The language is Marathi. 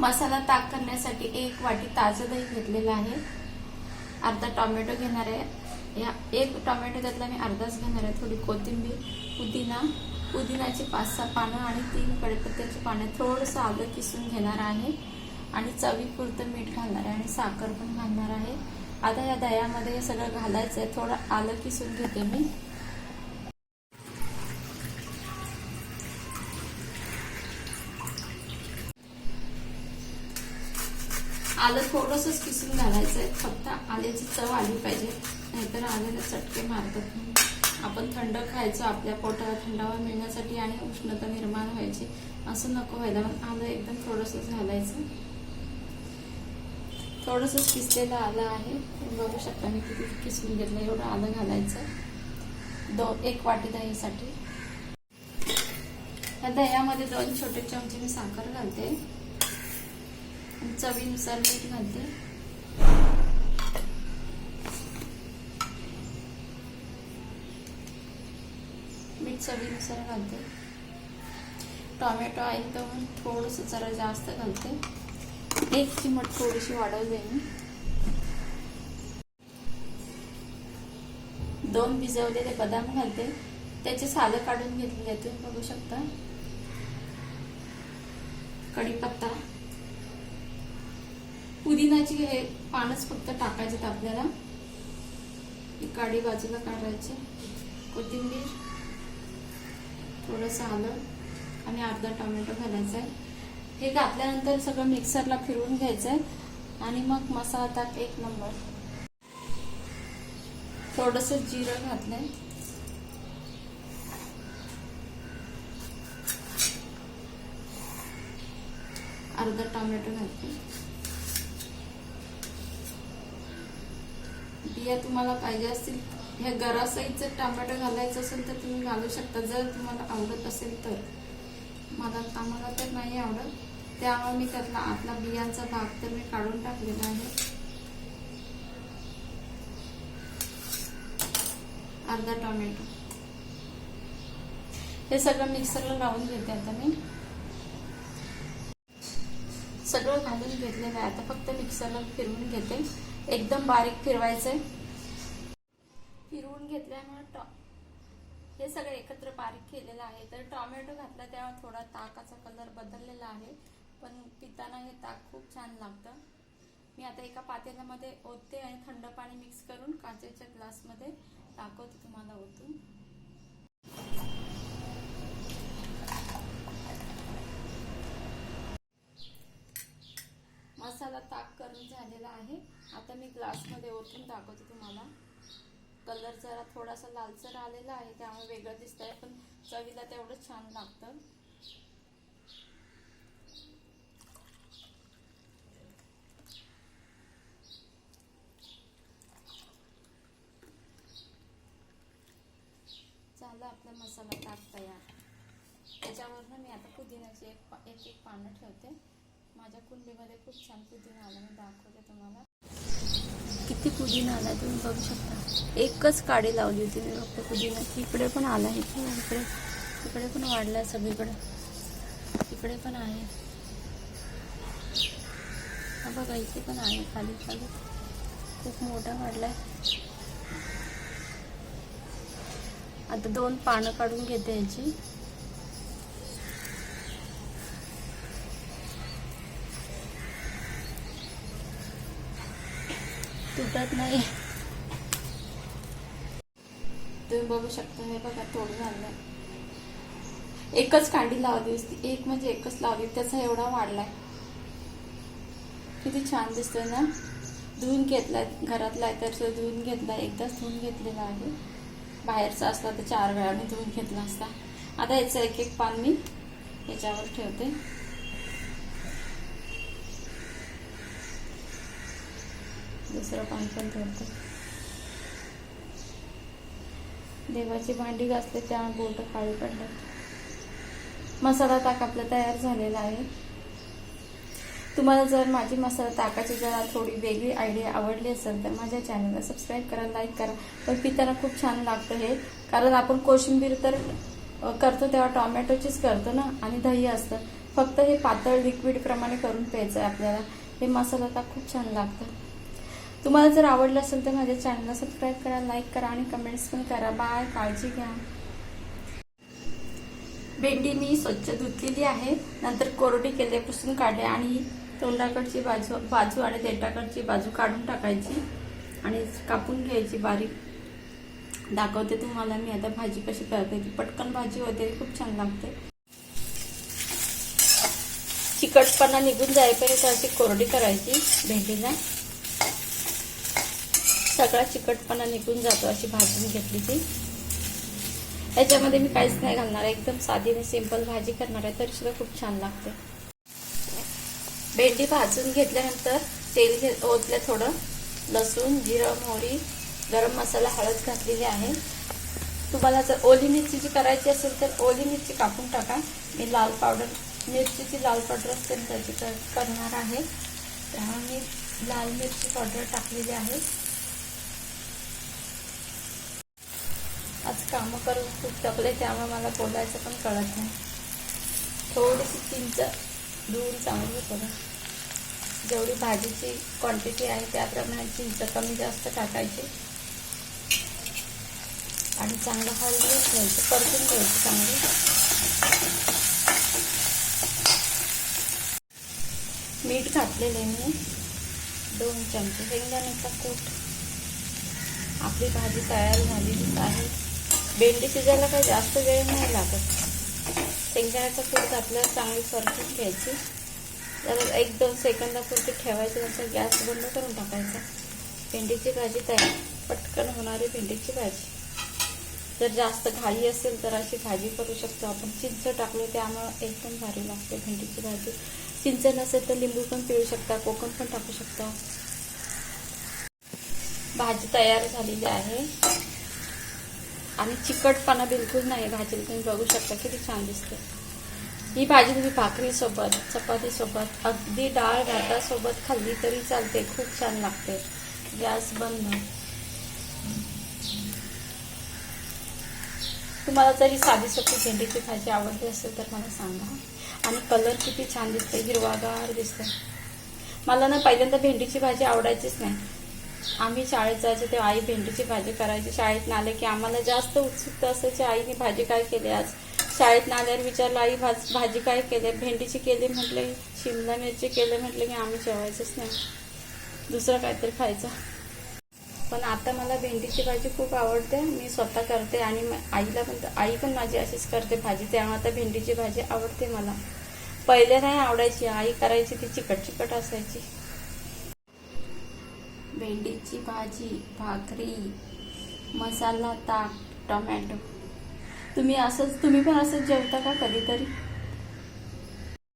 मसाला ताक करण्यासाठी एक वाटी ताजं दही घेतलेलं आहे. अर्धा टोमॅटो घेणार आहे. या एक टोमॅटो त्यातला मी अर्धाच घेणार आहे. थोडी कोथिंबीर पुदिना पुदिनाची पाच सहा पानं आणि तीन कडेपत्त्याची पानं थोडंसं आलं किसून घेणार आहे. आणि चवीपुरतं मीठ घालणार आहे आणि साखर पण घालणार आहे. आता या दह्यामध्ये हे सगळं घालायचं आहे थोडं आलं किसून घेते मी. आलं थोडंसंच किसून घालायचं आहे फक्त आल्याची चव आली पाहिजे. नाहीतर आल्याला चटके मारतात. आपण थंड खायचो आपल्या पोटाला थंडावा मिळण्यासाठी आणि उष्णता निर्माण व्हायची असं नको व्हायला. मग आलं एकदम थोडंसंच घालायचं. थोडंसंच किसलेलं आलं आहे. बघू शकता मी किती किसून घेतलं एवढं आलं घालायचं. दो एक वाटी दहीसाठी. या दह्यामध्ये दोन छोटे चमचे मी साखर घालते. चवीनुसार मीठ घालते. मीठ चवीनुसार घालते. टोमॅटो आहे तर मग थोडंसं जरा जास्त घालते. एक चिमट थोडीशी वाढवते मी. दोन भिजवलेले बदाम घालते. त्याचे सालं काढून घेतले आहेत तुम्ही बघू शकता. कढीपत्ता. पुदिनाची हे पानच फक्त टाकायचे आपल्याला. काडी बाजूला काढायची. कोथिंबीर थोडंसं आलं आणि अर्धा टोमॅटो घालायचा आहे. हे घातल्यानंतर सगळं मिक्सरला फिरवून घ्यायचं आहे आणि मग मसाला ताक एक नंबर. थोडस जिरं घातलंय. अर्धा टोमॅटो घातलं. बिया तुम्हाला पाहिजे असतील ह्या गरासाईचं टोमॅटो घालायचं असेल तर तुम्ही घालू शकता. जर तुम्हाला आवडत असेल तर. मला आम्हाला तर नाही आवडत. त्यामुळे मी त्यातला आतला बियांचा भाग तर मी काढून टाकलेला आहे. अर्धा टोमॅटो. हे सगळं मिक्सरला लावून घेते आता मी. सगळं घालून घेतलेलं आहे. आता फक्त मिक्सरला फिरवून घेते. एकदम बारीक फिरवायचंय. फिरवून घेतल्यामुळे टॉ हे सगळं एकत्र बारीक केलेलं आहे. तर टॉमॅटो घातला तेव्हा थोडा ताकाचा कलर बदललेला आहे. पण पिताना हे ताक खूप छान लागतं. मी आता एका पातेल्यामध्ये ओतते आणि थंड पाणी मिक्स करून काचेच्या ग्लासमध्ये दाखवते तुम्हाला ओतून. मसाला ताक करून झालेला आहे. आता मी ग्लासमध्ये ओतून दाखवते तुम्हाला. कलर जरा थोडासा लालसर आलेला आहे त्यामुळे वेगळं दिसत आहे पण चवीला तेवढं छान लागतं. झालं आपला मसाला ताक तयार. त्याच्यावरनं मी आता पुदिन्याची एक एक एक पानं ठेवते. माझ्या कुंडीमध्ये खूप छान पुदिना आला मी दाखवते तुम्हाला. किती पुदिना आला तुम्ही बघू शकता. एकच काडी लावली होती मी फक्त पुदिना. इकडे पण आला आहे इकडे इकडे पण वाढलाय सगळीकडे. इकडे पण आहे. हा बघा इथे पण आहे खाली खाली. खूप मोठा वाढला आहे. आता दोन पानं काढून घेते याची तुटत नाही. तुम्ही बघू शकता हे बघा तोड झालंय एकच कांडी लावली असती एक म्हणजे एकच लावली. त्याचा एवढा वाढलाय. किती छान दिसतोय ना? धुवून घेतलाय घरातला आहे तर धुवून घेतलाय एकदाच धुवून घेतलेला आहे बाहेरचा असला तर चार वेळा मी धुवून घेतला असता. आता याचं एक एक पान मी याच्यावर ठेवते. दुसरं पान पण ठेवते देवाची भांडी घासते त्या बोट काळी पडले मसाला ताक आपला तयार झालेला आहे. तुम्हाला जर माझी मसाला ताकाची जरा थोडी वेगळी आयडिया आवडली असेल तर माझ्या चॅनलला सबस्क्राईब करा लाईक करा. पण पिताना खूप छान लागतं हे कारण आपण कोशिंबीर तर करतो तेव्हा टॉमॅटोचीच करतो ना आणि दही असतं. फक्त हे पातळ लिक्विड प्रमाणे करून प्यायचं आहे आपल्याला. हे मसाला ताक खूप छान लागतं. तुम्हाला जर आवडलं असेल तर माझ्या चॅनलला सबस्क्राईब करा लाईक करा आणि कमेंट्स पण करा. बाय काळजी घ्या. भेंडी मी स्वच्छ धुतलेली आहे. नंतर कोरडी केल्यापासून काढले आणि तोंडाकडची बाजू बाजू आणि देटाकडची बाजू काढून टाकायची आणि कापून घ्यायची बारीक. दाखवते तुम्हाला मी आता भाजी कशी करते. पटकन भाजी होते खूप छान लागते. चिकटपणा निघून जायपर्यंत अशी कोरडी करायची भेंडीला. सगळा चिकटपणा निघून जातो अशी भाजून घेतली ती. याच्यामध्ये मी काहीच नाही घालणार एकदम साधी आणि सिंपल भाजी करणार आहे तरी सुद्धा खूप छान लागते. भेंडी भाजून घेतल्यानंतर तेल घे ओतलं थोडं. लसूण जिरं मोहरी गरम मसाला हळद घातलेली आहे. तुम्हाला जर ओली मिरचीची करायची असेल तर ओली मिरची कापून टाका. मी लाल पावडर मिरचीची लाल पावडर असते त्याची कर- करणार आहे. त्यामुळे मी लाल मिरची पावडर टाकलेली आहे. आज कामं करून खूप थकले त्यामुळे मला बोलायचं पण कळत नाही. थोडीशी चिंच धुवून चांगली करून जेवढी भाजीची क्वांटिटी आहे त्याप्रमाणे चिंच कमी जास्त टाकायची. आणि चांगलं हलवून घ्यायचं परतून घ्यायचं चांगलं. मीठ घातलेलं आहे मी. दोन चमचे. शेंगदाण्याचा कूट. आपली भाजी तयार झालेलीच आहे. भेंडी शिजायला काही जास्त वेळ नाही लागत. शेंगदाण्याचा कूट घातल्यावर चांगली परतून घ्यायची. जरा एक दोन सेकंदापुरती ठेवायचं नंतर गॅस बंद करून टाकायचा. भेंडीची भाजी तयार पटकन होणारी भेंडीची भाजी. जर जास्त घाई असेल तर अशी भाजी करू शकतो आपण. चिंच टाकलो त्यामुळं एकदम भारी लागते भेंडीची भाजी. चिंच नसेल तर लिंबू पण पिळू शकता कोकम पण टाकू शकता. भाजी तयार झालेली आहे. आणि चिकटपणा बिलकुल नाही. भाजीला तुम्ही बघू शकता किती छान दिसते. ही भाजी तुम्ही भाकरीसोबत चपातीसोबत अगदी डाळ भातासोबत खाल्ली तरी चालते. खूप छान लागते. गॅस बंद. तुम्हाला जरी साधी सोपी भेंडीची भाजी आवडली असेल तर मला सांगा. आणि कलर किती छान दिसते. हिरवागार दिसते. मला ना पहिल्यांदा भेंडीची भाजी आवडायचीच नाही. आम्ही शाळेत जायचो तेव्हा आई भेंडीची भाजी करायची. शाळेत आले की आम्हाला जास्त उत्सुकता असायची आईने भाजी काय केली आज? शाळेत आल्यावर विचारलं आई भाज भाजी काय केली? भेंडीची केली म्हटले शिमला मिरची केली म्हटलं की आम्ही जेवायचंच नाही. दुसरं काहीतरी खायचं. पण आता मला भेंडीची भाजी खूप आवडते मी स्वतः करते आणि आईला पण आई पण माझी अशीच करते भाजी त्यामुळे आता भेंडीची भाजी आवडते मला. पहिले नाही आवडायची आई करायची ती चिकट चिकट असायची. भेंडीची भाजी भाकरी मसाला ताक टोमॅटो. तुम्ही असंच तुम्ही पण असंच जेवता का कधीतरी?